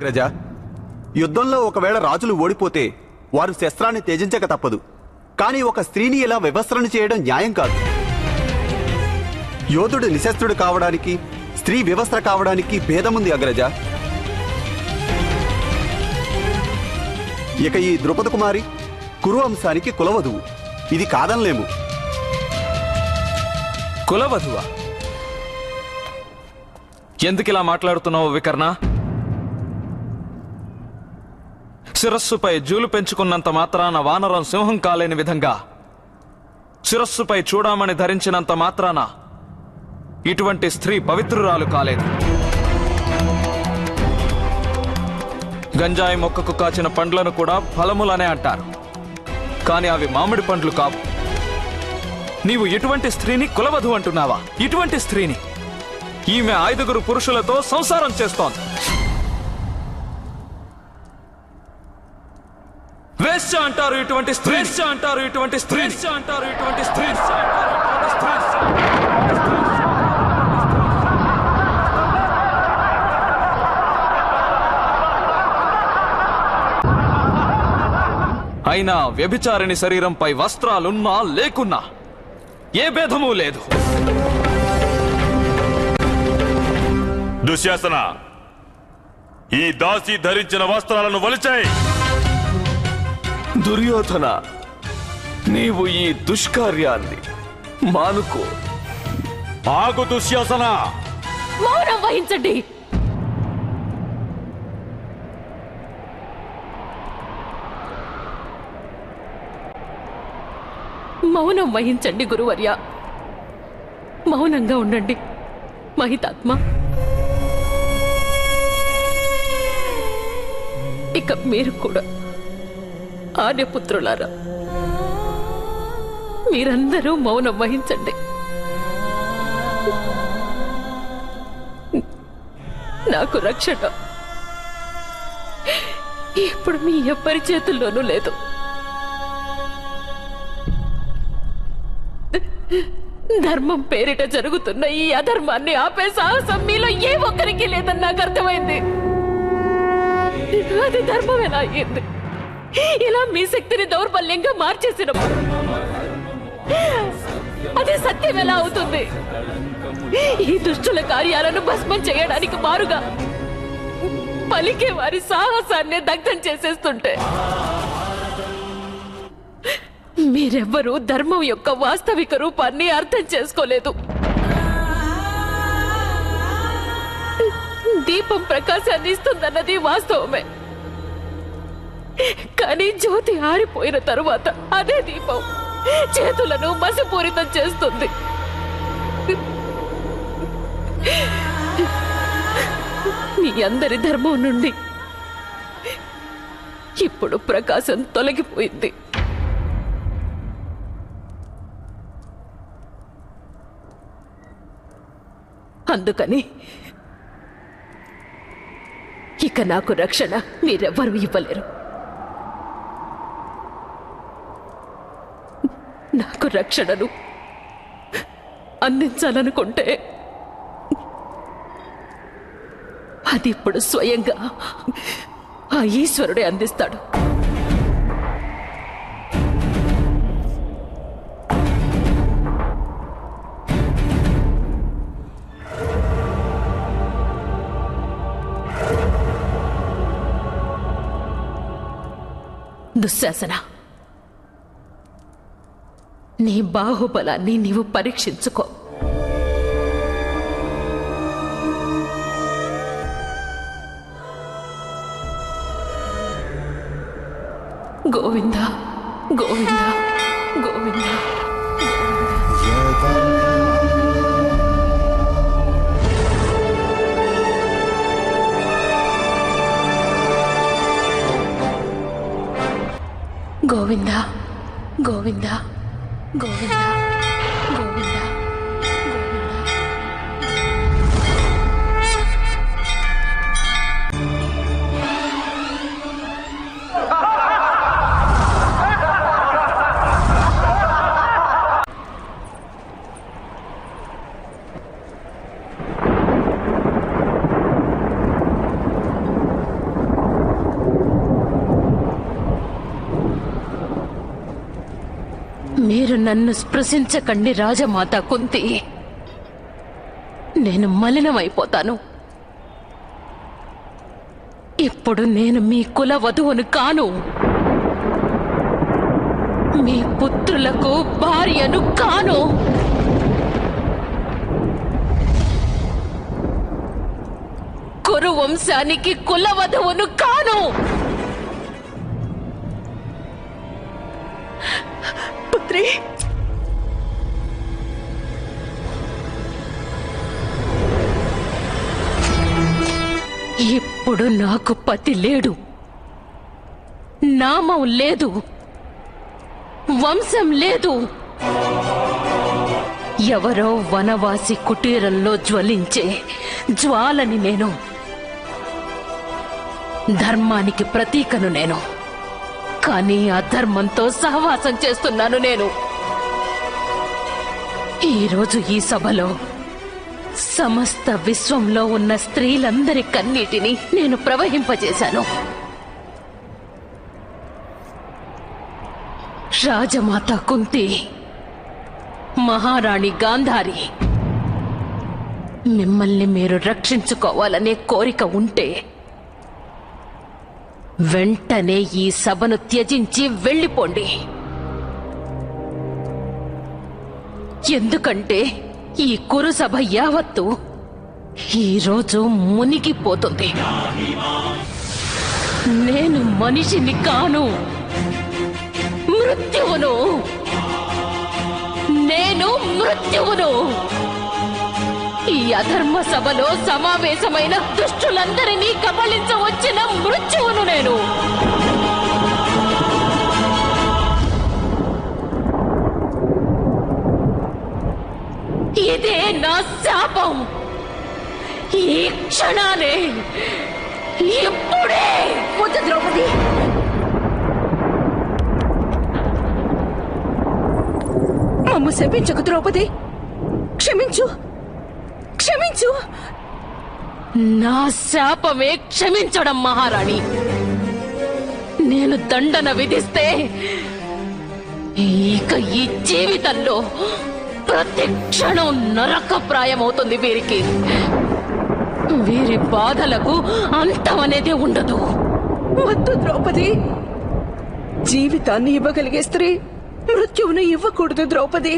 గ్రజ యుద్ధంలో ఒకవేళ రాజులు ఓడిపోతే వారు శస్త్రాన్ని త్యజించక తప్పదు. కానీ ఒక స్త్రీని ఇలా వివస్త్రణ చేయడం న్యాయం కాదు. యోధుడు నిశస్త్రుడు కావడానికి స్త్రీ వివస్త్ర కావడానికి భేదముంది అగ్రజ. ఇక ఈ ద్రుపద కుమారి కురువంశానికి కులవధువు. ఇది కాదనలేము. కులవధువా? ఎందుకిలా మాట్లాడుతున్నావు వికర్ణ? శిరస్సుపై జూలు పెంచుకున్నంత మాత్రాన వానరం సింహం కాలేని విధంగా. శిరస్సుపై చూడామని ధరించినంత మాత్రాన ఇటువంటి స్త్రీ పవిత్రురాలు కాలేదు. గంజాయి మొక్కకు కాచిన పండ్లను కూడా ఫలములనే అంటారు. కానీ అవి మామిడి పండ్లు కావు. నీవు ఇటువంటి స్త్రీని కులవధు అంటున్నావా? ఇటువంటి స్త్రీని. ఈమె ఐదుగురు పురుషులతో సంసారం చేస్తోంది. వేశ్య అంటారు ఇటువంటి స్త్రీ వేశ్య అంటారు ఇటువంటి స్త్రీ వేశ్య అంటారు ఇటువంటి వేశ్య అంటారు ఇటువంటి అయినా వ్యభిచారిణి శరీరంపై వస్త్రాలున్నా లేకున్నా ఏ భేదమూ లేదు. దుశ్శాసన ఈ దాసి ధరించిన వస్త్రాలను వలిచాయి. దుర్యోధన నీవు ఈ దుష్కార్యాన్ని మానుకో. ఆగు దుశ్శాసన! మౌనం వహించండి. మౌనం వహించండి గురువర్య. మౌనంగా ఉండండి మహితాత్మ. ఇక మీరు కూడా. ఆర్యపుత్రులారా మీరందరూ మౌనం వహించండి. నాకు రక్షణ. ఇప్పుడు మీ ఎవ్వరి చేతుల్లోనూ లేదు. ధర్మం పేరిట జరుగుతున్న ఈ అధర్మాన్ని ఆపే సాహసం మీలో ఏ ఒక్కరికి లేదని నాకు అర్థమైంది. అది ధర్మమేనా అయ్యింది? ఇలా మీ శక్తిని దౌర్బల్యంగా మార్చేసినప్పుడు అదే సత్యం ఎలా అవుతుంది? ఈ దుష్టుల కార్యాలను భస్మం చేయడానికి మారుగా పలికే వారి సాహసాన్ని దగ్ధం చేసేస్తుంటే మీరెవ్వరూ ధర్మం యొక్క వాస్తవిక రూపాన్ని అర్థం చేసుకోలేదు. దీపం ప్రకాశాన్ని ఇస్తుందన్నది వాస్తవమే. కానీ జ్యోతి ఆరిపోయిన తరువాత అదే దీపం చేతులను మసిపూరితం చేస్తుంది. మీ అందరి ధర్మం నుండి ఇప్పుడు ప్రకాశం తొలగిపోయింది. అందుకని ఇక నాకు రక్షణ మీరెవ్వరూ ఇవ్వలేరు. నాకు రక్షణను అందించాలనుకుంటే అది ఇప్పుడు స్వయంగా ఆ ఈశ్వరుడే అందిస్తాడు. దుశ్శాసన. నీ బాహుబలాన్ని నీవు పరీక్షించుకో. గోవింద గోవింద గోవింద. గోవింద గోవిందా. గోవింద గోవింద మీరు నన్ను స్పృశించకండి రాజమాత కుంతి. నేను మలినమైపోతాను. ఇప్పుడు నేను మీ కుల వధువును కాను. మీ పుత్రులకు భార్యను కాను. కురు వంశానికి కుల వధువును కాను. పుత్రి ఇప్పుడు నాకు పతి లేడు. నామం లేదు. వంశం లేదు. ఎవరో వనవాసి కుటీరంలో జ్వలించే జ్వాలని నేను. ధర్మానికి ప్రతీకను నేను. కానీ అధర్మంతో సహవాసం చేస్తున్నాను నేను. ఈరోజు ఈ సభలో సమస్త విశ్వంలో ఉన్న స్త్రీలందరి కన్నీటిని నేను ప్రవహింపజేశాను. రాజమాత కుంతి మహారాణి గాంధారి మిమ్మల్ని మీరు రక్షించుకోవాలనే కోరిక ఉంటే వెంటనే ఈ సభను త్యజించి వెళ్ళిపోండి. ఎందుకంటే ఈ కురు సభ యావత్తు ఈరోజు మునిగిపోతుంది. నేను మనిషిని కాను. మృత్యువును. నేను మృత్యువును. ఈ అధర్మ సభలో సమావేశమైన దుష్టులందరినీ కబళించవచ్చిన మృత్యువును నేను. ఇదే నా శాపం. ఈ క్షణానే ఇప్పుడే. వద్దు ద్రౌపది. మమ్ము శపించకు ద్రౌపది. క్షమించు. క్షమించు నా శాపమే క్షమించడం మహారాణి. నేను దండన విధిస్తే ఇక ఈ జీవితంలో ప్రతి క్షణం నరకప్రాయమవుతుంది వీరికి. వీరి బాధలకు అంతం అనేది ఉండదు. వద్దు ద్రౌపది. జీవితాన్ని ఇవ్వగలిగే స్త్రీ మృత్యువును ఇవ్వకూడదు ద్రౌపది.